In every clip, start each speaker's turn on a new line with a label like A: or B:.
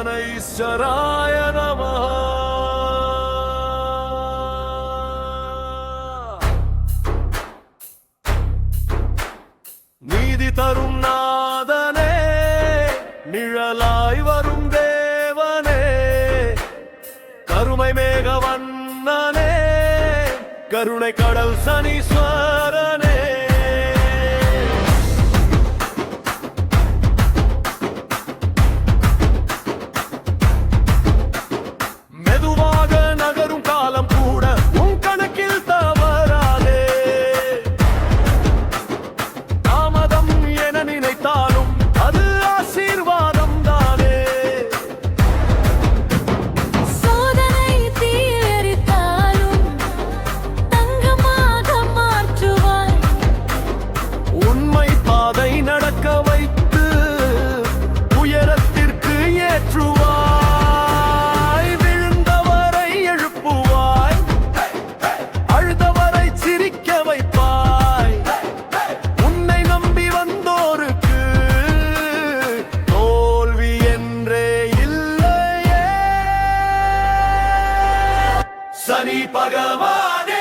A: சனைஸ்வராய நம நீதி தரும் நாதனே நிழலாய் வரும் தேவனே கருமை மேகவண்ணனே கருணை கடல் சனீஸ்வரனே. சனி பகவானே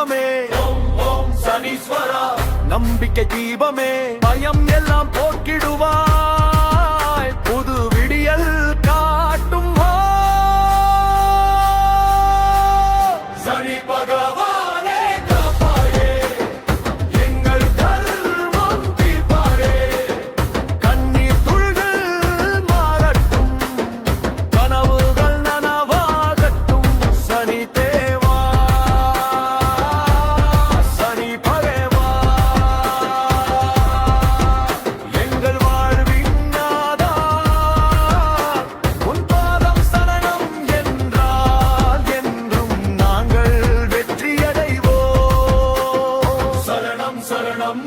A: தீபமே. ஓம் ஓம் சனீஸ்வரா நம்பிக்கை தீபமே. பயம் எல்லாம் போக்கிடுவார்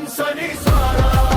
A: Sunny Swara.